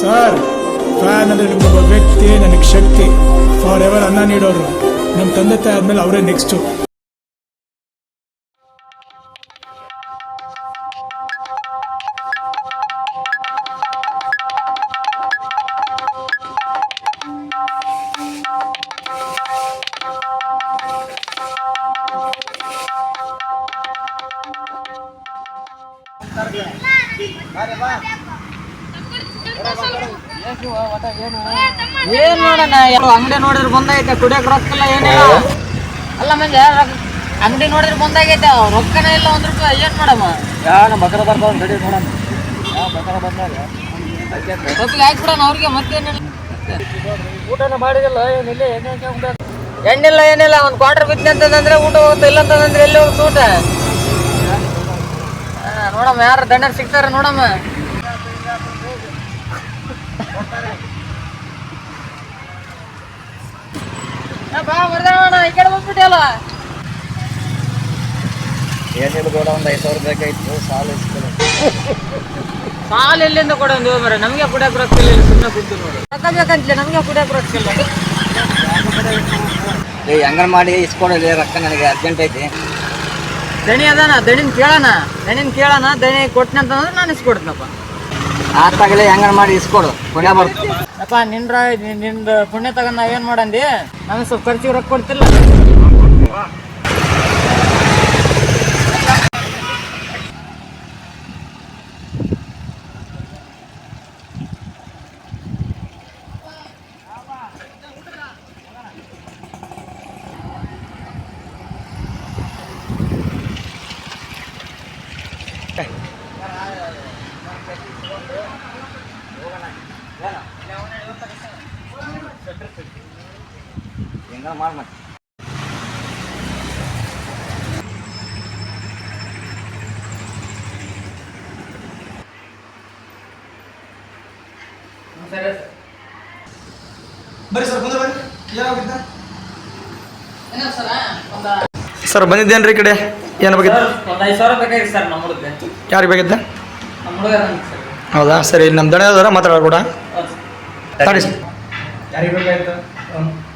Sir fan ಅಂದ್ರೆ ನಿಮ್ಗೊಬ್ಬ ವ್ಯಕ್ತಿ ನನಗೆ ಶಕ್ತಿ ಫಾರ್ ಎವರ್ ಅನ್ನ ನೀಡೋರು ನಮ್ಮ ತಂದೆ ತಾಯಿ ಆದ್ಮೇಲೆ ಅವರೇ ನೆಕ್ಸ್ಟು ಏನ್ ನೋಡಣ ಅಂಗಡಿ ನೋಡಿದ್ರೆ ಬಂದೈತೆ ಕುಡಿಯಕ್ ರೊಕ್ಕ ಇಲ್ಲ ಏನಿಲ್ಲ. ಅಲ್ಲ ಮಂಜ ಅಂಗಡಿ ನೋಡಿದ್ರೆ ಬಂದಾಗೈತೆ ರೊಕ್ಕನೇ ಇಲ್ಲ ಒಂದ್ ರೂಪಾಯಿ ಏನ್ ಮಾಡಮ್ಮ ನಮ್ಮ ಬಕರ ಬರ್ತಾವ ಗಡಿ ನೋಡೋಣ. ಯಾವ ಬಕರ ಬಂದಾಗ ರೊಕ್ಕ ಹಾಕ್ಬಿಡೋಣ ಅವ್ರಿಗೆ ಮತ್ತೇನಿಲ್ಲ. ಊಟನ ಮಾಡಿದಿಲ್ಲ ಏನಿಲ್ಲ ಏನೇ ಎಣ್ಣಿಲ್ಲ ಏನಿಲ್ಲ ಒಂದ್ ಕ್ವಾರ್ಟರ್ ಬಿದ್ದಂತಂದ್ರೆ ಅಂತಂದ್ರೆ ಊಟ ಹೋಗುತ್ತೆ ಇಲ್ಲ ಅಂತಂದ್ರೆ ಎಲ್ಲಿ ಹೋಗುತ್ತೆ ಊಟ? ನೋಡಮ್ಮ ಯಾರು ದಂಡರ್ ಸಿಗ್ತಾರ ನೋಡಮ್ಮ. ಕಡೆ ಏನಿಲ್ಲ ಕೂಡ ಒಂದು ಐದು ಸಾವಿರ ಬೇಕಾಯ್ತು ಸಾಲ ಇಸ್ಕೊಳ್ಳಿ ಸಾಲ ಎಲ್ಲಿಂದ ಕೊಡೋದು ಮರ ನಮಗೆ ಕೂಡ ರೊಕ್ಕ ಇಲ್ಲ ಸುಮ್ಮನೆ ಕೂತು ನೋಡು. ರೊಕ್ಕ ಬೇಕಂತಲೇ ನಮಗೆ ಕೂಡ ರೊಕ್ಕ ಇಲ್ಲ ಏ ಹೆಂಗಾರ ಮಾಡಿ ಇಸ್ಕೊಳ್ಳಿ ರೊಕ್ಕ ನನಗೆ ಅರ್ಜೆಂಟ್ ಐತಿ. ದಣಿ ಅದಾನ ದಣಿನ್ ಕೇಳೋಣ ದಣಿನ್ ಕೇಳೋಣ ದಣಿ ಕೊಟ್ಟನಂತಂದ್ರೆ ನಾನು ಇಸ್ಕೊಡ್ತೀನಪ್ಪ. ಆತಾಗಲೇ ಹೆಂಗ ಮಾಡಿ ಇಸ್ಕೊಡು. ಪುಣ್ಯ ಬರ್ತು. ಅಪ್ಪ ನಿನ್ರ ನಿನ್- ನಿಂದ ಪುಣ್ಯ ತಗೊಂಡ್ ನಾವೇನ್ ಮಾಡಂದಿ? ನಮಗೆ ಸ್ವಲ್ಪ ಖರ್ಚಿಗೆ ರೊಕ್ಕ ಕೊಡ್ತಿಲ್ಲ. ಹೆಂಗಾರ ಮಾಡಿ ಮತ್ತೆ. ಬರ್ರಿ ಸರ್ ಮುಂದೆ ಬರ್ರಿ. ಏನಾಗಿದ್ದ ಒಂದ್ ಸರ್ ಬಂದಿದ್ದೇನ್ರಿ ಈ ಕಡೆ? ಏನು ಬೇಕಿತ್ತು ಒಂದ್ ಐದು ಸಾವಿರ ಬೇಕಾಗಿತ್ತು ಸರ್ ನಮ್ಮ ಹುಡುಗ. ಯಾರಿಗೆ ಬೇಕಿತ್ತು? ನಮ್ಮ ಹುಡುಗ ಸರ್. ಹೌದಾ? ಸರಿ ನಮ್ಮ ದಣ ಅದಾರ ಮಾತಾಡೋರು ಕೂಡ ಸರಿ. ಸರ್. ಯಾರಿಗೆ ಬೇಕಾಯ್ತು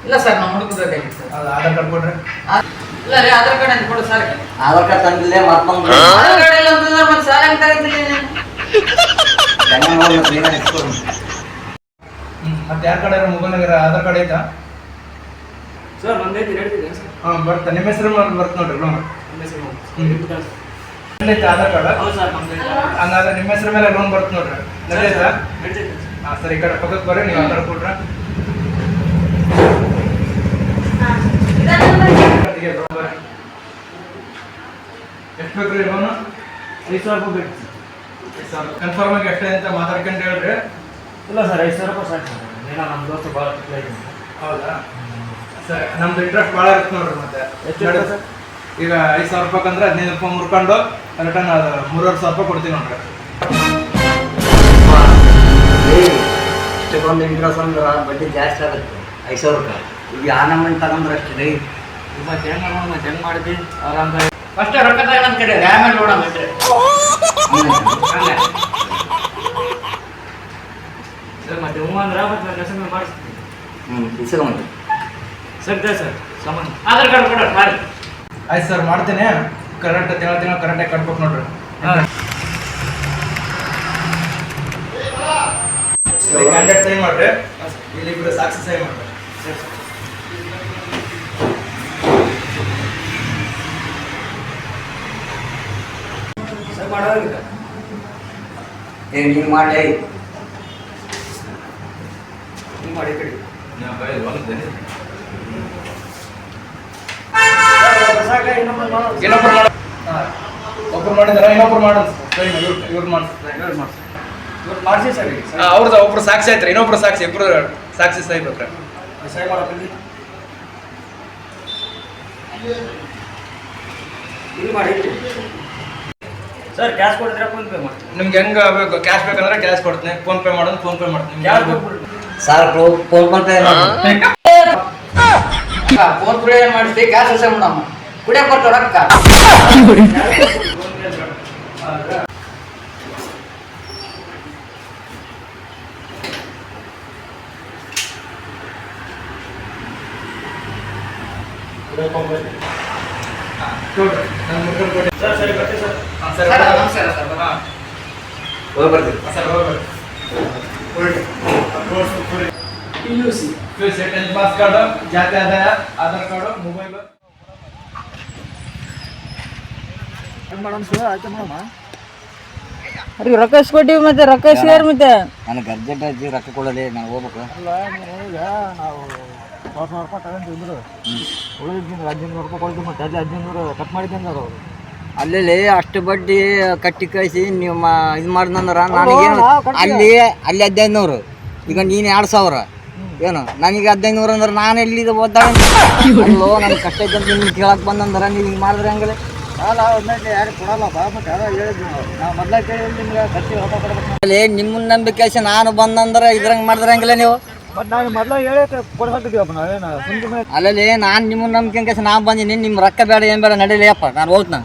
ಇಲ್ಲ ಸರ್ ನಮ್ಮ ಹುಡುಗ ಬೇಕಾಗಿತ್ತು ಸರ್. ಆಧಾರ್ ಕಾರ್ಡ್ ಕೊಡ್ರಿ ಇಲ್ಲ ರೀ ಆಧಾರ್ ಕಾರ್ಡ್ ಅಂತ ಕೊಡು ಸರ್ ಆಧಾರ್ ಕಾರ್ಡ್ ತಂದಿಲ್ಲ ಮತ್ತೊಂದು ಆಧಾರ್ ಕಾರ್ಡ್ ಇಲ್ಲ ಅಂತಂದ್ರೆ ಮತ್ತೆ ಸಾಲ ಹೆಂಗ್ ಯಾರ ಕಡೆ ಮೊಬೈಲ್ನಾಗ ಆಧಾರ್ ಕಾರ್ಡ್ ಐತಾ? ಸರ್ ಬಂದೈತಿ ಹೇಳ್ತೀನಿ ಸರ್. ಹಾಂ ಬರ್ತಾ ನಿಮ್ಮ ಹೆಸರು ಬರ್ತ ನೋಡ್ರಿ ಲೋನ್ ಐತೆ ಆಧಾರ್ ಕಾರ್ಡ್? ಹೌದು ಸರ್ ನಮ್ದು ಹಂಗಾದ್ರೆ ನಿಮ್ಮ ಹೆಸರು ಮೇಲೆ ಲೋನ್ ಬರ್ತ ನೋಡ್ರಿ. ನಡೆಯುತ್ತಾ ಹಾಂ ಸರಿ ಈ ಕಡೆ ಪಕ್ಕಕ್ಕೆ ಬರ್ರಿ ನೀವು ಆಧಾರ್ ಕೊಡ್ರಿ ಎಷ್ಟು ಬೇಕು ಐದು ಸಾವಿರ ರೂಪಾಯಿ ಬೇಕು. ಸರ್ ಕನ್ಫರ್ಮ್ ಆಗಿ ಎಷ್ಟೇ ಅಂತ ಮಾತಾಡ್ಕೊಂಡು ಹೇಳ್ರಿ ಇಲ್ಲ ಸರ್ ಐದು ಸಾವಿರ ರೂಪಾಯಿ ಸಾಕು ಸರ್. ಏನೋ ನಮ್ಮ ದೋಸ್ತ ಭಾಳ ಇದೆ ಹೌದಾ? ಸರ್ ನಮ್ದು ಇಂಟ್ರೆಸ್ಟ್ ಭಾಳ ಇರುತ್ತೆ ನೋಡ್ರಿ ಮತ್ತೆ. ಎಷ್ಟು ನೋಡಿ ಸರ್? ಈಗ ಐದು ಸಾವಿರ ರೂಪಾಯಿ ಅಂದ್ರೆ ಹದಿನೈದು ರೂಪಾಯಿ ಮುರ್ಕೊಂಡು ರಿಟರ್ನ್ ಅದು ಮೂರುವರೆ ಸಾವಿರ ರೂಪಾಯಿ ಕೊಡ್ತೀವಿ ನೋಡ್ರಿ. ಇಷ್ಟೊಂದು ಇಂಟ್ರೆಸ್ಟ್ ಅಂದ್ರೆ ಬಡ್ಡಿ ಜಾಸ್ತಿ ಆಗುತ್ತೆ. ಐದು ಸಾವಿರ ರೂಪಾಯಿ. ಈಗ ಆ ನಮ್ಮನ್ನು ತಗೊಂಡ್ರೆ ಅಷ್ಟು ರೀ ಇವತ್ತು ಹೆಂಗ್ ಮಾಡೋಣ ಮತ್ತೆ ಹೆಂಗ್ ಮಾಡಿದ್ವಿ ಆರಾಮ ಫಸ್ಟ್ ರೊಕ್ಕ ತಗೊಂಡ್ ಕಡೆ ಆಮೇಲೆ ನೋಡೋಣ ಅಂದ್ರೆ ಸರ್ ಮತ್ತೆ ಹ್ಞೂ ಅಂದ್ರೆ ಮತ್ತೆ ನನ್ನ ಹೆಸರು ಮಾಡಿಸ್ತೀನಿ. ಹ್ಞೂ ಇಸ್ಕೊಂಬಂದು ಸರ್ ಇದೆ ಸರ್. ಸಾಮಾನು ಆಧಾರ್ ಕಾರ್ಡ್ ಕೊಡ ಮಾಡಿ. ಆಯ್ತು ಸರ್ ಮಾಡ್ತೇನೆ. ಕರೆಂಟ್ ತಿಂಗಳ ತಿಂಗಳ ಕರೆಂಟಾಗಿ ಕಟ್ಬೇಕು ನೋಡ್ರಿ. ಕ್ಯಾಂಡಿಡೇಟ್ ಸೈ ಮಾಡ್ರಿ. ಇಲ್ಲಿ ಇಬ್ರು ಸಾಕ್ಷಿ ಸೈನ್ ಮಾಡ್ರಿ. ಸರ್. ಮಾಡೋದಿಲ್ಲ ಏ ನೀವು ಮಾಡಿ ಹಿಂಗೆ ಮಾಡಿ ಕಡಿ. ಇನ್ನೊಬ್ರು ಮಾಡ. ಒಬ್ರು ಮಾಡಿದಾರ ಇನ್ನೊಬ್ರು ಮಾಡೋದು ಇವ್ರು ಇವ್ರು ಮಾಡಿಸ್ತಾರೆ ಇವ್ರು ಮಾಡಿಸಿ. ಸರ್. ಅವ್ರದ್ದು ಒಬ್ರು ಸಾಕ್ಷಿ ಆಯ್ತು ಇನ್ನೊಬ್ರು ಸಾಕ್ಷಿ ಇಬ್ರು ಸಾಕ್ಷಿ ಸಹಿ ಬೇಕ್ರೆ ಮಾಡೋದಲ್ಲಿ ಇಲ್ಲಿ ಮಾಡಿ ಸರ್ ಕ್ಯಾಶ್ ಕೊಡಿದ್ರೆ ಫೋನ್ ಪೇ ಮಾಡಿ ನಿಮ್ಗೆ ಹೆಂಗೆ ಬೇಕು? ಕ್ಯಾಶ್ ಬೇಕಂದ್ರೆ ಕ್ಯಾಶ್ ಕೊಡ್ತೀನಿ. ಫೋನ್ ಪೇ ಮಾಡೋದು ಫೋನ್ ಪೇ ಮಾಡ್ತೀನಿ. ಯಾರು sir phone PhonePe PhonePe ಮಾಡಿಸಿ ಕ್ಯಾಶ್ ವಿಷಯ ಮಾಡಮ್ಮ ಕುಡಿಯಕ್ಕೆ ಬರ್ತಾವ ಸರ್ ಸರಿ ಬರ್ತೀವಿ ಸರ್ ಸರಿ ಸರ್, ನಮಸ್ಕಾರ ಸರ್. ಹಾಂ ಹೋಗಿ. ಬರ್ತೀವಿ sir ಹೋಗ್ಬರ್ರಿ P U C tenth pass card ಜಾತಿ ಆದಾಯ ಆಧಾರ್ ಕಾರ್ಡು ಮೊಬೈಲು ರೂಪಾಯಿ ರೊಕ್ಕ ಇಸ್ಕೊಟ್ಟಿವಿ ಮತ್ತೆ ರೊಕ್ಕ ಇಸ್ಕ್ಯಾರ ಮತ್ತೆ. ನನಗೆ ಅರ್ಜೆಂಟ್ ಆಗಿ ರೊಕ್ಕ ಕೊಡಲಿ ನಾನು ಹೋಗ್ಬೇಕು. ಅಲ್ಲಿ ಅಷ್ಟು ಬಡ್ಡಿ ಕಟ್ಟಿ ಕಳಿಸಿ ನೀವು ಇದು ಮಾಡಿದ್ರ ನನಗೇನು ಅಲ್ಲಿ ಅಲ್ಲಿ ಹದಿನೈದುನೂರು. ಈಗ ನೀನು ಎರಡು ಸಾವಿರ. ಏನು? ನನಗೆ ಹದಿನೈದುನೂರು ಅಂದ್ರೆ ನಾನು ಎಲ್ಲಿ ಓದ್ದಾಗ ಅಲ್ಲೋ ನನಗೆ ಕಷ್ಟ ಐತೆ ಅಂತ ನಿಮ್ಗೆ ಕೇಳಕ್ಕೆ ಬಂದಂದ್ರೆ ನೀವು ಹಿಂಗೆ ಮಾಡಿದ್ರೆ ಹಂಗಲೆ ಅಲ್ಲಿ ನಿಮ್ಮನ್ನ ನಂಬಿಕೆ ನಾನು ಬಂದಂದ್ರೆ ಇದ್ರಂಗೆ ಮಾಡಿದ್ರೆ ಹಂಗಿಲ್ಲ ನೀವು? ಅಲ್ಲಲ್ಲಿ ನಾನು ನಿಮ್ಮನ್ನ ನಂಬಿಕೆ ನಾ ನಾನು ಬಂದೀನಿ ನಿಮ್ಮ ರೊಕ್ಕ ಬೇಡ ಏನು ಬೇಡ ನಡೀಲಿ ಅಪ್ಪ. ನಾನು ಹೋಗ್ತಾನೆ.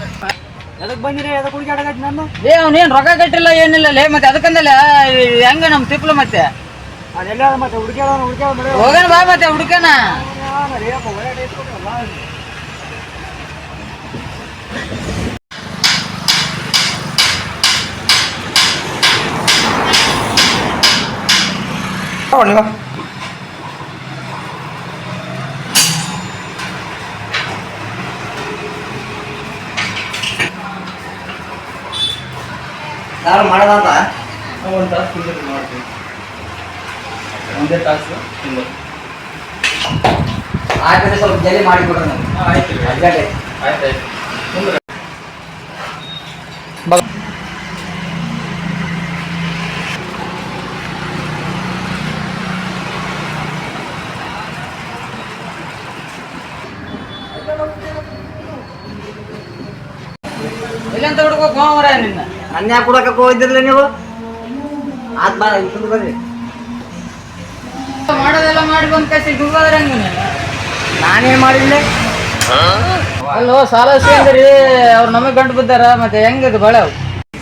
ಏ ಅವ್ನೇನ್ ರೊಕ್ಕ ಕಟ್ಟಿಲ್ಲ ಏನಿಲ್ಲ. ಲೇ ಮತ್ತೆ ಅದಕ್ಕಂದಲ್ಲ ಹೆಂಗ ನಮ್ ತಿಪ್ಲು ಮತ್ತೆ? ಹೋಗೋಣ ಬಾ ಮತ್ತೆ ಹುಡುಕನ ನೀವು ಯಾರು ಮಾಡೋದಂತ? ನಾವು ಒಂದು ತಾಸು ಕುಂದಿರ್ತೀವಿ ಮಾಡ್ತೀವಿ. ಒಂದೇ ತಾಸು ತುಂಬ. ಆಯ್ತು ಸ್ವಲ್ಪ ಜಲ್ದಿ ಮಾಡಿಕೊಡ್ರಿ ನಮ್ಗೆ. ಆಯ್ತು. ಅರ್ಜೆಂಟ್. ಆಯ್ತು ಆಯ್ತು. ಕುಂದ್ರ ಎಲ್ಲಂತ ಹುಡುಗ ಹೋಗ್ರ ನಿನ್ನ. ನನ್ನ ಯಾಕೆ ಕೊಡಕ್ಕೆ ಹೋಗಿದ್ದಿರಲಿ ನೀವು? ಆತ್ ಬಾ ಇಲ್ಲಿ ಬರ್ರಿ. ಮಾಡೋದೆಲ್ಲ ಮಾಡಿ ಬಂದ್ ಕಸಿ ಹೆಂಗ ನಾನೇನು ಮಾಡಿಲ್ಲ ಅಲ್ಲೋ ಸಾಲ ಅವ್ರ ಅವ್ರು ನಮಗೆ ಗಂಟು ಬಿದ್ದಾರ ಮತ್ತೆ ಹೆಂಗದು ಬಳ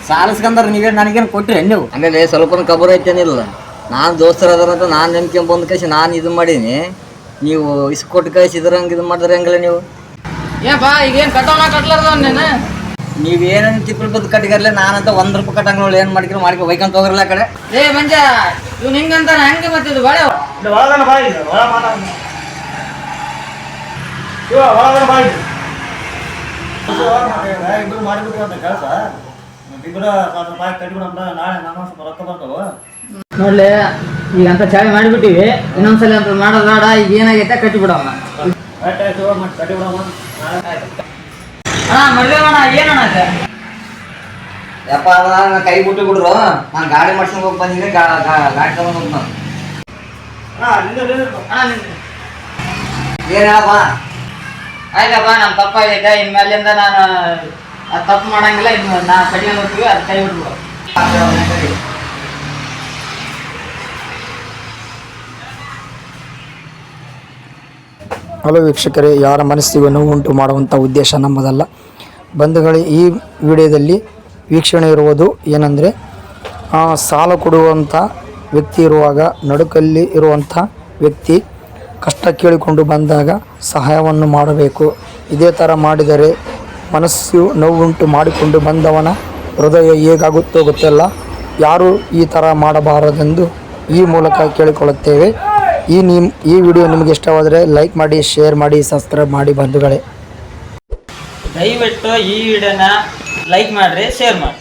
ಸಾಲಸ್ಕಂದ್ರ ನೀವೇ ನನಗೇನು ಕೊಟ್ರಿ ನೀವು ಆಮೇಲೆ ಸ್ವಲ್ಪ ಕಬರ್ ಐತೇನಿಲ್ಲ. ನಾನು ದೋಸ್ತರ ಅದಾರ ಅಂತ ನಾನು ನಂಬಿಕೆ ಬಂದು ಕಳಿಸಿ ನಾನು ಇದು ಮಾಡೀನಿ. ನೀವು ಇಸ್ಕೊಟ್ಟು ಕಳಿಸಿದ್ರಂಗೆ ಇದು ಮಾಡಿದ್ರೆ ಹೆಂಗಲ್ಲ ನೀವು? ಬಾ ಈಗ ಏನ್ ಕಟ್ಟೋಣ ಕಟ್ಲಾರ್ದವ್ ನೀನು? ನೀವೇನೇನು ತಿಪ್ಪಲ್ ಬದ್ದು ಕಟ್ಟಿಗರ್ಲೆ ನಾನಂತ ಒಂದ್ ರೂಪಾಯಿ ಕಟ್ಟಂಗ್ ನೋಡಿ ಏನು ಮಾಡ್ಕಿರೋ ಮಾಡ್ಕೊ ವೈಕಂತ ಹೋಗ್ರಲ್ಲ ಕಡೆ. ಏ ಮಂಜ ಇವ್ನು ಹಿಂಗಂತ ಹೆಂಗೆ ಇದು ಬಳೆ? ಇಬ್ರು ಮಾಡಿಬಿಟ್ರಿ ಅಂತ ಕೆಲಸ ಇಬ್ಬರ ಸಾವಿರ ರೂಪಾಯಿ ಕಟ್ಬಿಡಂತ ನಾಳೆ ನಾನು ಸ್ವಲ್ಪ ರೊಕ್ಕ ಬರ್ತಾವ. ನೋಡ್ಲಿ ಈಗ ಅಂತ ಚಾವಿ ಮಾಡಿಬಿಟ್ಟಿವಿ ಇನ್ನೊಂದ್ಸಲ ಅಂತ ಮಾಡೋದಾಡ ಈಗ ಏನಾಗೈತೆ ಕಟ್ಟಿ ಕಟ್ಟಿಬಿಡೋಣ ಆಯ್ತು ಆಯ್ತು ನಾಳೆ ಅಣ್ಣ ಮರ್ದೇವಣ್ಣ ಏನಣ್ಣ ಅದು? ಯಪ್ಪ ನಾನು ಕೈ ಬಿಟ್ಟು ಬಿಡ್ರು ನಾನು ಗಾಡಿ ಮಾಡ್ಸ್ಕೊಂಡು ಹೋಗಿ ಬಂದಿನಿ ಗಾಡಿ ತಗೊಂಡು ಹೋಗ್ ನಾನು. ಏನು ಹೇಳಪ್ಪ? ಆಯ್ತಪ್ಪ ನಮ್ಮ ತಪ್ಪಾಗೈತೆ ಇನ್ಮೇಲಿಂದ ನಾನು ಅದು ತಪ್ಪು ಮಾಡಂಗಿಲ್ಲ ಇನ್ನು ನಾ ಕಡಿಮೆ ಹೋಗ್ತೀವಿ ಅದು ಕೈ ಬಿಟ್ಬಿಡು ಹಲೋ ವೀಕ್ಷಕರೇ, ಯಾರ ಮನಸ್ಸಿಗೂ ನೋವು ಉಂಟು ಮಾಡುವಂಥ ಉದ್ದೇಶ ನಮ್ಮದಲ್ಲ. ಬಂಧುಗಳೇ, ಈ ವಿಡಿಯೋದಲ್ಲಿ ವೀಕ್ಷಣೆ ಇರುವುದು ಏನಂದರೆ ಸಾಲ ಕೊಡುವಂಥ ವ್ಯಕ್ತಿ ಇರುವಾಗ, ನಡುಕಲ್ಲಿ ಇರುವಂಥ ವ್ಯಕ್ತಿ ಕಷ್ಟ ಕೇಳಿಕೊಂಡು ಬಂದಾಗ ಸಹಾಯವನ್ನು ಮಾಡಬೇಕು. ಇದೇ ಥರ ಮಾಡಿದರೆ ಮನಸ್ಸು ನೋವುಂಟು ಮಾಡಿಕೊಂಡು ಬಂದವನ ಹೃದಯ ಹೇಗಾಗುತ್ತೋ ಗೊತ್ತಲ್ಲ. ಯಾರೂ ಈ ಥರ ಮಾಡಬಾರದೆಂದು ಈ ಮೂಲಕ ಕೇಳಿಕೊಳ್ಳುತ್ತೇವೆ. ಈ ನಿಮ್, ಈ ವಿಡಿಯೋ ನಿಮಗೆ ಇಷ್ಟವಾದರೆ ಲೈಕ್ ಮಾಡಿ ಶೇರ್ ಮಾಡಿ ಸಬ್ಸ್ಕ್ರೈಬ್ ಮಾಡಿ ಬಂಧುಗಳೇ. ದಯವಿಟ್ಟು ಈ ವಿಡಿಯೋನ ಲೈಕ್ ಮಾಡಿರಿ ಶೇರ್ ಮಾಡಿ